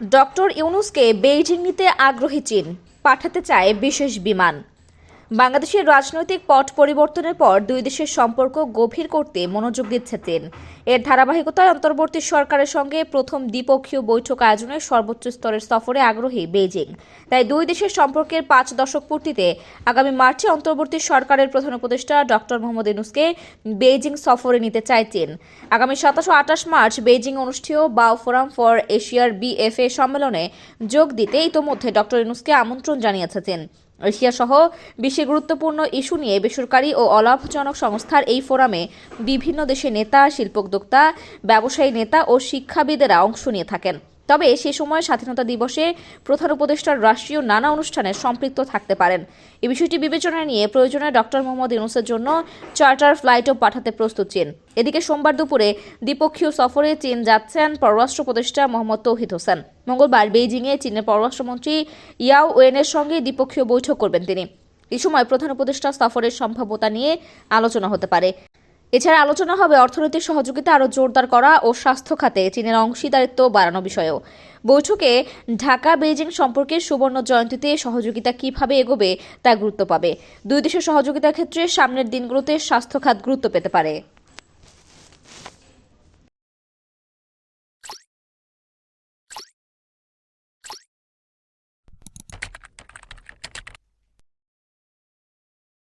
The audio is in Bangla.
ডক্টর ইউনুসকে বেইজিং নিতে আগ্রহী চীন পাঠাতে চায় বিশেষ বিমান। বাংলাদেশের রাজনৈতিক পট পরিবর্তনের পর দুই দেশের সম্পর্ক গভীর করতে মনোযোগ দিচ্ছে চীন। এর ধারাবাহিকতায় অন্তর্বর্তী সরকারের সঙ্গে প্রথম দ্বিপক্ষীয় বৈঠক আয়োজনের সর্বোচ্চ স্তরের সফরে আগ্রহী বেইজিং। তাই দুই দেশের সম্পর্কের পাঁচ দশক পূর্তিতে আগামী মার্চে অন্তর্বর্তী সরকারের প্রধান উপদেষ্টা ডক্টর মোহাম্মদ ইউনুসকে বেইজিং সফরে নিতে চায় চীন। আগামী সাতাশ ও আঠাশ মার্চ বেইজিং অনুষ্ঠেয় বাও ফোরাম ফর এশিয়ার বিএফএ সম্মেলনে যোগ দিতে ইতোমধ্যে ডক্টর ইউনুসকে আমন্ত্রণ জানিয়েছে চীন। এশিয়া সহ বিশ্বের গুরুত্বপূর্ণ ইস্যু নিয়ে বেসরকারি ও অলাভজনক সংস্থার এই ফোরামে বিভিন্ন দেশের নেতা, শিল্পোদ্যোক্তা, ব্যবসায়ী নেতা ও শিক্ষাবিদেরা অংশ নিয়ে থাকেন। তবে সে সময় স্বাধীনতা দিবসে প্রধান উপদেষ্টার রাষ্ট্রীয় নানা অনুষ্ঠানে সম্পৃক্ত থাকতে পারেন। এই বিষয়টি বিবেচনায় নিয়ে প্রয়োজনে ডক্টর মোহাম্মদ ইউনুসের জন্য চার্টার ফ্লাইটও পাঠাতে প্রস্তুত চীন। এদিকে সোমবার দুপুরে দ্বিপক্ষীয় সফরে চীন যাচ্ছেন পররাষ্ট্র উপদেষ্টা মোহাম্মদ তৌহিদ হোসেন। মঙ্গলবার বেইজিংয়ে চীনের পররাষ্ট্রমন্ত্রী ইয়াও ওয়েনের সঙ্গে দ্বিপক্ষীয় বৈঠক করবেন তিনি। এ সময় প্রধান উপদেষ্টা সফরের সম্ভাব্যতা নিয়ে আলোচনা হতে পারে। এছাড়া আলোচনা হবে অর্থনৈতিক সহযোগিতা আরও জোরদার করা ও স্বাস্থ্য খাতে চীনের অংশীদারিত্ব বাড়ানো বিষয়েও। বৈঠকে ঢাকা বেইজিং সম্পর্কে সুবর্ণ জয়ন্তীতে সহযোগিতা কীভাবে এগোবে তা গুরুত্ব পাবে। দুই দেশের সহযোগিতার ক্ষেত্রে সামনের দিনগুলোতে স্বাস্থ্য খাত গুরুত্ব পেতে পারে।